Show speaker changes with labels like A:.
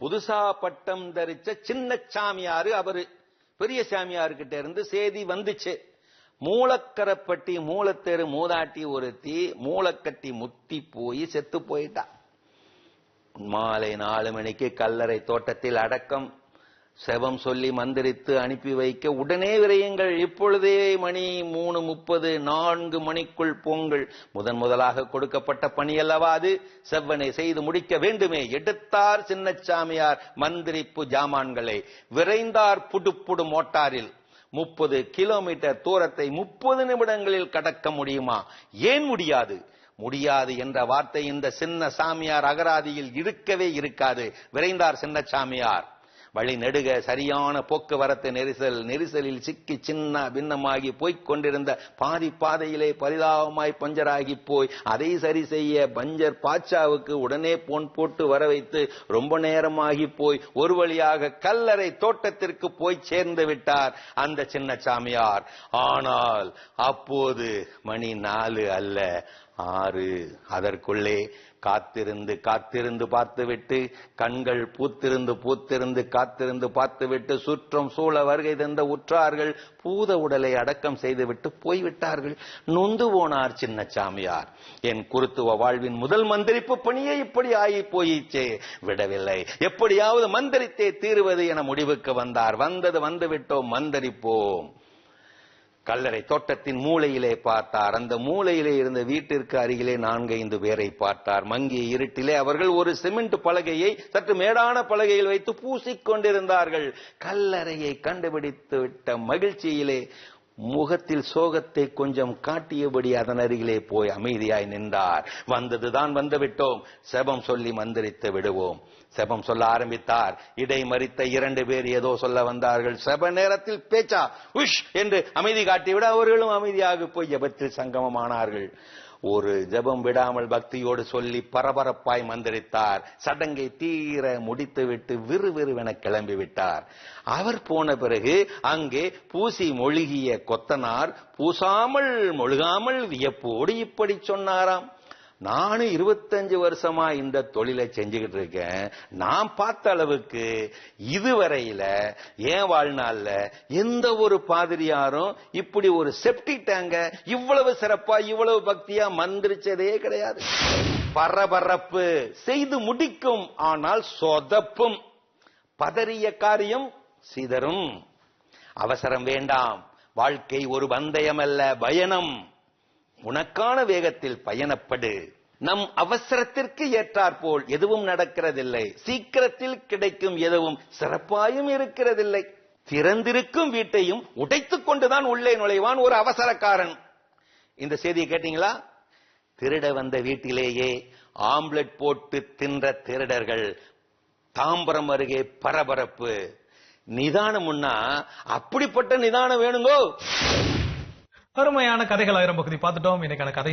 A: புதுசா பட்டம் தரிச்ச சின்ன சாமியாரு அவரு. பெரிய சாமியார்கிட்ட இருந்து செய்தி வந்துச்சு. மூலக்கரப்பட்டி மூலத்தெரு மூதாட்டி ஒருத்தி மூலக்கட்டி முத்தி போய் செத்து போயிட்டா. மாலை நாலு மணிக்கு கல்லறை தோட்டத்தில் அடக்கம். செவம் சொல்லி மந்திரித்து அனுப்பி வைக்க உடனே விரையுங்கள். இப்பொழுதே மணி மூணு முப்பது நான்கு மணிக்குள் போங்கள். முதன் முதலாக கொடுக்கப்பட்ட பணி அல்லவா அது? செவ்வனை செய்து முடிக்க வேண்டுமே. எடுத்தார் சின்னச்சாமியார் மந்திரிப்பு ஜாமான்களை. விரைந்தார் புடுப்புடு மோட்டாரில். முப்பது கிலோமீட்டர் தூரத்தை முப்பது நிமிடங்களில் கடக்க முடியுமா? ஏன் முடியாது? முடியாது என்ற வார்த்தை இந்த சின்ன சாமியார் அகராதியில் இருக்கவே இருக்காது. விரைந்தார் சின்ன சாமியார். வழி நெடுக சரியான போக்குவரத்து நெரிசல் நெரிசலில் சிக்கி சின்ன பின்னமாகி போய்க் கொண்டிருந்த பாதி பாதையிலே பரிதாபமாய் பஞ்சராகி போய் அதை சரி செய்ய பஞ்சர் பாட்சாவுக்கு உடனே போன் போட்டு வர வைத்து ரொம்ப நேரமாகி போய் ஒரு வழியாக கல்லறை தோட்டத்திற்கு போய் சேர்ந்து விட்டார் அந்த சின்ன சாமியார். ஆனால் அப்போது மணி நாலு அல்ல ஆறு. அதற்குள்ளே காத்திருந்து காத்திருந்து பார்த்துவிட்டு கண்கள் பூத்திருந்து பூத்திருந்து காத்திருந்து பார்த்துவிட்டு சுற்றம் சூழ வருகை தந்த உற்றார்கள் பூத உடலை அடக்கம் செய்துவிட்டு போய்விட்டார்கள். நொந்து போனார் சின்ன சாமியார். என் குருத்துவ வாழ்வின் முதல் மந்திரிப்பு பணியே இப்படி ஆகி போயிச்சே. விடவில்லை. எப்படியாவது மந்திரித்தே தீருவது என முடிவுக்கு வந்தார். வந்தது வந்துவிட்டோம். மந்திரிப்போம். கல்லறை தோட்டத்தின் மூலையிலே பார்த்தார். அந்த மூலையிலே இருந்த வீட்டிற்கு அருகிலே நான்கைந்து பேரை பார்த்தார். மங்கிய இருட்டிலே அவர்கள் ஒரு சிமெண்ட் பலகையை சற்று மேடான பலகையில் வைத்து பூசிக் கொண்டிருந்தார்கள் கல்லறையை கண்டுபிடித்து விட்ட மகிழ்ச்சியிலே முகத்தில் சோகத்தை கொஞ்சம் காட்டியபடி அதன் அருகிலே போய் அமைதியாய் நின்றார். வந்ததுதான் வந்து விட்டோம் செபம் சொல்லி மந்திரித்து விடுவோம். செபம் சொல்ல ஆரம்பித்தார். இடை மறித்த இரண்டு பேர் ஏதோ சொல்ல வந்தார்கள். செப நேரத்தில் பேச்சா உஷ் என்று அமைதி காட்டிவிட அவர்களும் அமைதியாக போய் ஜபத்தில் சங்கமமானார்கள்? ஒரு ஜெபம் விடாமல் பக்தியோடு சொல்லி பரபரப்பாய் மந்திரித்தார். சடங்கை தீர முடித்துவிட்டு விறுவிறுவென கிளம்பி விட்டார் அவர் போன பிறகு அங்கே பூசி மொழிகிய கொத்தனார் பூசாமல் மொழுகாமல் வியப்போடு இப்படி சொன்னாராம். நானும் இருபத்தஞ்சு வருஷமா இந்த தொழிலை செஞ்சுக்கிட்டு இருக்கேன். நான் பார்த்த அளவுக்கு இதுவரையில என் வாழ்நாள்ல எந்த ஒரு பாதிரியாரும் இப்படி ஒரு செப்டி டேங்க இவ்வளவு சிறப்பா இவ்வளவு பக்தியா மந்திரிச்சதே கிடையாது. பரபரப்பு செய்து முடிக்கும் ஆனால் சொதப்பும். பதறிய காரியம் சிதறும் அவசரம் வேண்டாம். வாழ்க்கை ஒரு பந்தயம் அல்ல பயணம். உனக்கான வேகத்தில் பயணப்படு. நம் அவசரத்திற்கு ஏற்றாற்போல் எதுவும் நடக்கிறதில்லை. சீக்கிரத்தில் கிடைக்கும் எதுவும் சிறப்பாயும் இருக்கிறதில்லை. திறந்திருக்கும் வீட்டையும் உடைத்துக் கொண்டுதான் உள்ளே நுழைவான் ஒரு அவசரக்காரன். இந்த செய்தியை கேட்டீங்களா? திருட வந்த வீட்டிலேயே ஆம்லெட் போட்டு தின்ற திருடர்கள். தாம்பரம் அருகே பரபரப்பு. நிதானம்னா அப்படிப்பட்ட நிதானம் வேணுங்கோ?
B: அருமையான கதைகள் ஆயிரம் பகுதி பார்த்துட்டோம். இன்னைக்கான கதை